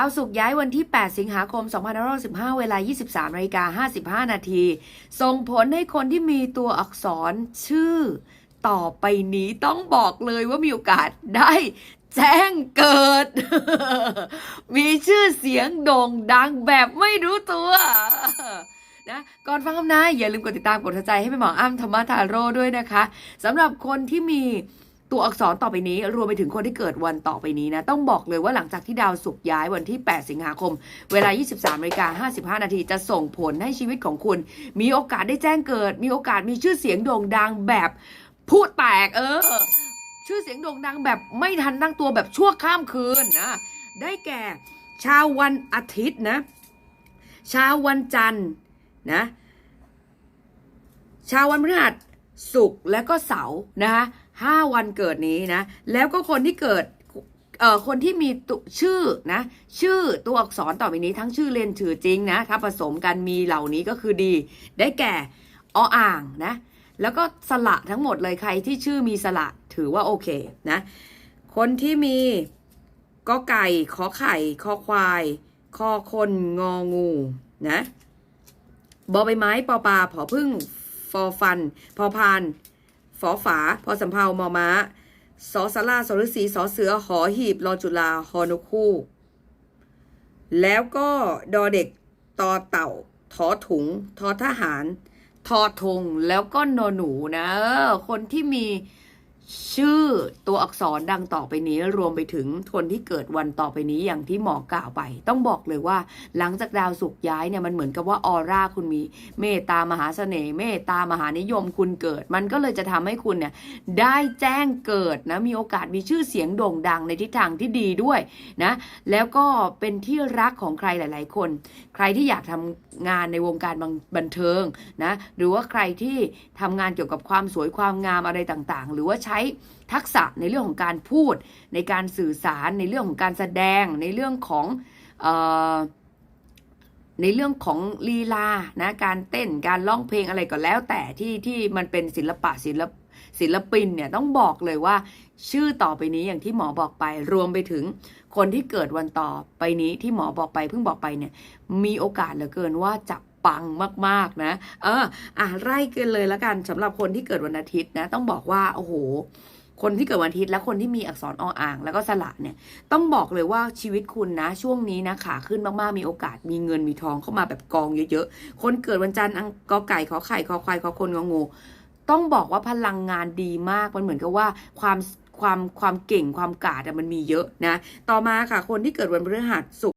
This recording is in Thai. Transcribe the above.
าวศุกร์ย้ายวันที่ 8 สิงหาคม 2515เวลา 23นาฬิกา55 นาที ส่งผลให้คนที่มีตัวอักษรชื่อ ต่อไปนี้ต้องบอกเลยว่ามีโอกาสได้แจ้งเกิด มีชื่อเสียงโด่งดังแบบไม่รู้ตัวนะก่อนฟังคำนายอย่าลืมกดติดตามกดหัวใจให้เป็นหมออ้ำธรรมทาโร่ด้วยนะคะสำหรับคนที่มี ตัวอักษรต่อไปนี้รวมไปถึงคนที่เกิดวันต่อไปนี้นะต้องบอกเลยว่าหลังจากที่ดาวศุกร์ย้ายวันที่ 8 สิงหาคม เวลา 23นาฬิกา55 นาทีจะส่งผลให้ชีวิตของคุณ มีโอกาสได้แจ้งเกิด มีโอกาสมีชื่อเสียงโด่งดังแบบพูดแตกเออ ชื่อเสียงโด่งดังแบบไม่ทันตั้งตัวแบบชั่วข้ามคืนนะได้แก่ชาววันอาทิตย์นะชาววันจันทร์นะชาววันพฤหัสศุกร์และก็เสาร์นะคะ ห้าวันเกิดนี้นะ แล้วก็คนที่เกิดเอ่อคนที่มีตุชื่อนะชื่อตัวอักษรต่อไปนี้ทั้งชื่อเล่นชื่อจริงนะถ้าผสมกันมีเหล่านี้ก็คือดี ได้แก่ออ่างนะแล้วก็สระทั้งหมดเลยใครที่ชื่อมีสระถือว่าโอเคนะคนที่มีกอไก่ขอไข่คอควายคอคนงองูนะบอใบไม้ปอปลาผอพึ่งฟอฟัน พอพาน ฝอฝา พอสำเภามอม้าสอสลาสฤษีสอเสือ หอหีบรอจุลาฮอนุคู่ แล้วก็ดอเด็กตอเต่าทอถุงทอทหาร ทอทงแล้วก็นอหนูนะ เออ คนที่มี ชื่อตัวอักษรดังต่อไปนี้รวมไปถึงคนที่เกิดวันต่อไปนี้อย่างที่หมอกล่าวไป ต้องบอกเลยว่า หลังจากดาวศุกย้ายเนี่ยมันเหมือนกับว่าออร่าคุณมีเมตตามหาเสน่ห์เมตตามหานิยมคุณเกิด มันก็เลยจะทำให้คุณเนี่ยได้แจ้งเกิดนะมีโอกาสมีชื่อเสียงโด่งดังในทิศทางที่ดีด้วยนะแล้วก็เป็นที่รักของใครหลาย ๆ คน ใครที่อยากทำงานในวงการบังบันเทิงนะหรือว่าใครที่ทำงานเกี่ยวกับความสวยความงามอะไรต่างๆ หรือว่าใช้ทักษะในเรื่องของการพูด ในการสื่อสารในเรื่องของการแสดง ในเรื่องของออในเรื่องของลีลานะการเต้นการร้องเพลงอะไรก็แล้ว แต่ที่ที่มันเป็นศิลปะศิลปศิลปินเนี่ยต้องบอกเลยว่า ชื่อต่อไปนี้อย่างที่หมอบอกไป รวมไปถึงคนที่เกิดวันต่อไปนี้ที่หมอบอกไปเพิ่งบอกไปเนี่ยมีโอกาสเหลือเกินว่าจะ ปังมากๆนะ เออ อะไล่กันเลยแล้วกันสำหรับคนที่เกิดวันอาทิตย์นะ ต้องบอกว่าโอ้โหคนที่เกิดวันอาทิตย์และคนที่มีอักษรออ่าง แล้วก็สระเนี่ยต้องบอกเลยว่าชีวิตคุณนะ ช่วงนี้นะขาขึ้นมากๆมีโอกาสมีเงินมีทองเข้ามาแบบกองเยอะๆ คนเกิดวันจันทร์อังกอไก่ขอไข่คอควายคอคนงองูต้องบอกว่าพลังงานดีมากมันเหมือนกับว่าความความความเก่งความกาดมันมีเยอะนะ ต่อมาค่ะคนที่เกิดวันพฤหัสศุกร์